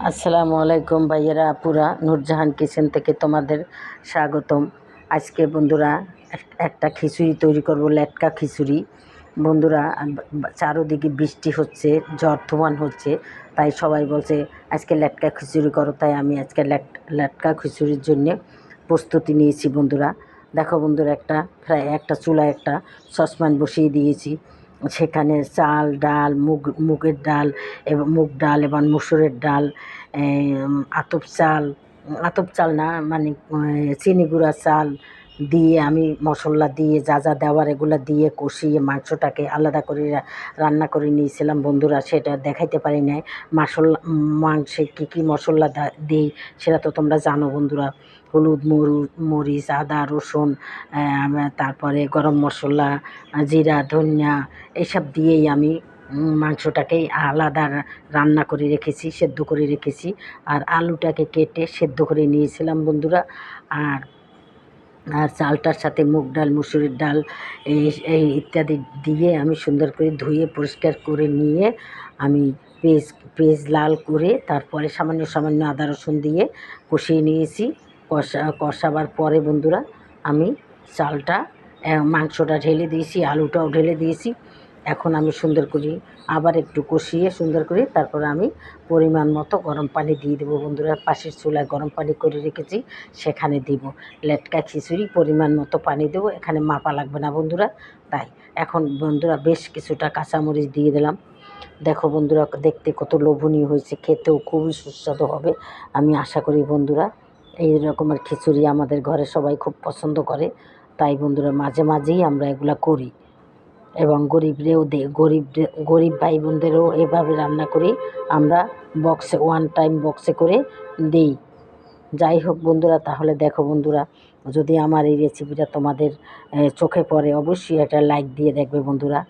আসসালামু আলাইকুম ভাইয়েরা, আপুরা, নূরজাহান কিচেন থেকে তোমাদের স্বাগতম। আজকে বন্ধুরা একটা খিচুড়ি তৈরি করব, লেটকা খিচুড়ি। বন্ধুরা চারোদিকে বৃষ্টি হচ্ছে, ঝড় তুফান হচ্ছে, তাই সবাই বলছে আজকে লেটকা খিচুড়ি করো, তাই আমি আজকে লেট লেটকা খিচুড়ির জন্য প্রস্তুতি নিয়েছি বন্ধুরা। দেখো বন্ধুরা, একটা ফ্রাই একটা চুলায় একটা সসপ্যান বসিয়ে দিয়েছি। সেখানে চাল, ডাল, মুগ, মুগের ডাল এবং মুগ ডাল এবং মুসুরের ডাল আতপ চাল আতপ চাল না মানে চিনি গুঁড়া চাল দিয়ে আমি মশলা দিয়ে, যা যা দেওয়ার এগুলো দিয়ে কষিয়ে মাংসটাকে আলাদা করে রান্না করে নিয়েছিলাম বন্ধুরা, সেটা দেখাইতে পারি নাই। মশলা মাংসে কী কী মশলা দিই সেটা তো তোমরা জানো বন্ধুরা। হলুদ মরু, মরিচ, আদা, রসুন তারপরে গরম মশলা, জিরা, ধনিয়া এইসব দিয়েই আমি মাংসটাকে আলাদা রান্না করে রেখেছি, সেদ্ধ করে রেখেছি। আর আলুটাকে কেটে সেদ্ধ করে নিয়েছিলাম বন্ধুরা। আর আর চালটার সাথে মুগ ডাল, মুসুরির ডাল, এই এই ইত্যাদি দিয়ে আমি সুন্দর করে ধুয়ে পরিষ্কার করে নিয়ে আমি পেঁয়াজ পেঁয়াজ লাল করে তারপরে সামান্য সামান্য আদা রসুন দিয়ে কষিয়ে নিয়েছি। কষা, কষাবার পরে বন্ধুরা আমি চালটা মাংসটা ঢেলে দিয়েছি, আলুটাও ঢেলে দিয়েছি। এখন আমি সুন্দর করে আবার একটু কষিয়ে সুন্দর করে তারপরে আমি পরিমাণ মতো গরম পানি দিয়ে দেবো বন্ধুরা। পাশের চুলায় গরম পানি করে রেখেছি, সেখানে দিব লেটকা খিচুড়ি, পরিমাণ মতো পানি দেবো। এখানে মাপা লাগবে না বন্ধুরা, তাই এখন বন্ধুরা বেশ কিছুটা কাঁচামরিচ দিয়ে দিলাম। দেখো বন্ধুরা, দেখতে কত লোভনীয় হয়েছে, খেতেও খুবই সুস্বাদু হবে। আমি আশা করি বন্ধুরা, এই রকমের খিচুড়ি আমাদের ঘরে সবাই খুব পছন্দ করে। তাই বন্ধুরা, মাঝে মাঝেই আমরা এগুলা করি। এবং গরিবরেও দে গরিব গরিব ভাই বোনদেরও এভাবে রান্না করি, আমরা বক্সে ওয়ান টাইম বক্সে করে দিই। যাই হোক বন্ধুরা, তাহলে দেখো বন্ধুরা, যদি আমার এই রেসিপিটা তোমাদের চোখে পড়ে, অবশ্যই একটা লাইক দিয়ে দেখবে বন্ধুরা।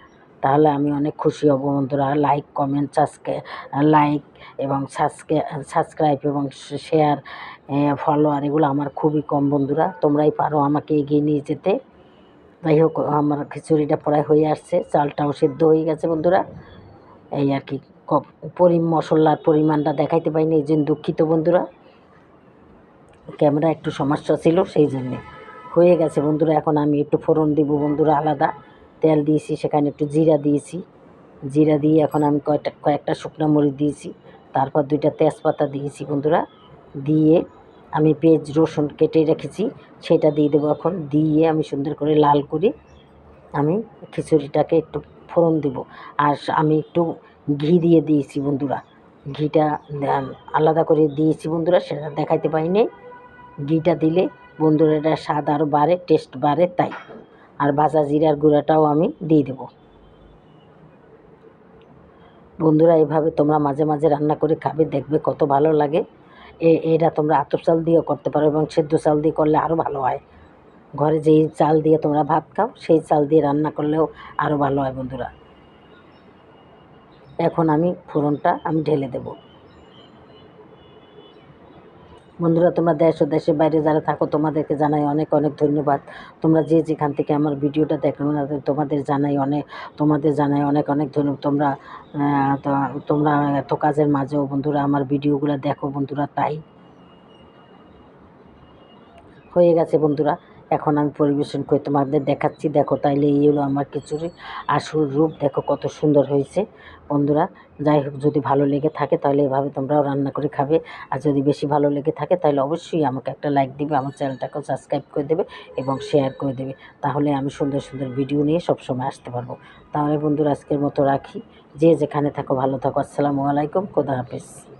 তাহলে আমি অনেক খুশি হব বন্ধুরা। লাইক কমেন্ট সাবস্ক্রাইব লাইক এবং সাবস্ক্রাইব এবং শেয়ার ফলোয়ার এগুলো আমার খুবই কম বন্ধুরা। তোমরাই পারো আমাকে এগিয়ে নিয়ে যেতে। যাই হোক, আমার খিচুড়িটা প্রায় হয়ে আসছে, চালটাও সেদ্ধ হয়ে গেছে বন্ধুরা। এই আর কি পরি মশলার পরিমাণটা দেখাইতে পারিনি এই জন্য দুঃখিত বন্ধুরা। ক্যামেরা একটু সমস্যা ছিল, সেই জন্যে। হয়ে গেছে বন্ধুরা, এখন আমি একটু ফোড়ন দিব বন্ধুরা আলাদা। তেল দিয়েছি, সেখানে একটু জিরা দিয়েছি। জিরা দিয়ে এখন আমি কয়েকটা কয়েকটা শুকনো মরিচ দিয়েছি। তারপর দুইটা তেজপাতা দিয়েছি বন্ধুরা। দিয়ে আমি পেঁয়াজ, রসুন কেটে রেখেছি, সেটা দিয়ে দেবো এখন। দিয়ে আমি সুন্দর করে লাল করে আমি খিচুড়িটাকে একটু ফোড়ন দেব। আর আমি একটু ঘি দিয়ে দিয়েছি বন্ধুরা। ঘিটা আলাদা করে দিয়েছি বন্ধুরা, সেটা দেখাইতে পারিনি। ঘিটা দিলে বন্ধুরা এটা স্বাদ আরও বাড়ে টেস্ট বাড়ে তাই। আর ভাজা জিরার গুঁড়াটাও আমি দিয়ে দেবো। বন্ধুরা এইভাবে তোমরা মাঝে মাঝে রান্না করে খাবে, দেখবে কত ভালো লাগে। এটা তোমরা আতপ চাল দিয়েও করতে পারো এবং সেদ্ধ চাল দিয়ে করলে আরও ভালো হয়। ঘরে যেই চাল দিয়ে তোমরা ভাত খাও, সেই চাল দিয়ে রান্না করলেও আরও ভালো হয় বন্ধুরা। এখন আমি ফোড়নটা আমি ঢেলে দেব। বন্ধুরা, তোমরা দেশ ও দেশের বাইরে যারা থাকো, তোমাদেরকে জানাই অনেক অনেক ধন্যবাদ। তোমরা যে যেখান থেকে আমার ভিডিওটা দেখো না তোমাদের জানাই অনেক, তোমাদের জানাই অনেক অনেক ধন্যবাদ। তোমরা তোমরা এত কাজের মাঝেও বন্ধুরা আমার ভিডিওগুলো দেখো বন্ধুরা, তাই। হয়ে গেছে বন্ধুরা। এখন আমি পরিবেশন করে তোমাদের দেখাচ্ছি। দেখো, তাইলে এই হলো আমার খিচুড়ি। আসল রূপ, দেখো কত সুন্দর হয়েছে। বন্ধুরা, যাই হোক, যদি ভালো লেগে থাকে তাহলে এভাবে তোমরাও রান্না করে খাবে। আর যদি বেশি ভালো লেগে থাকে তাহলে অবশ্যই আমাকে একটা লাইক দিবে, আমার চ্যানেলটাকেও সাবস্ক্রাইব করে দেবে এবং শেয়ার করে দেবে। তাহলে আমি সুন্দর সুন্দর ভিডিও নিয়ে সবসময় আসতে পারব। তাহলে বন্ধুরা, আজকের মতো রাখি। যে যেখানে থাকো, ভালো থাকো। আসসালামু আলাইকুম। খোদা হাফেজ।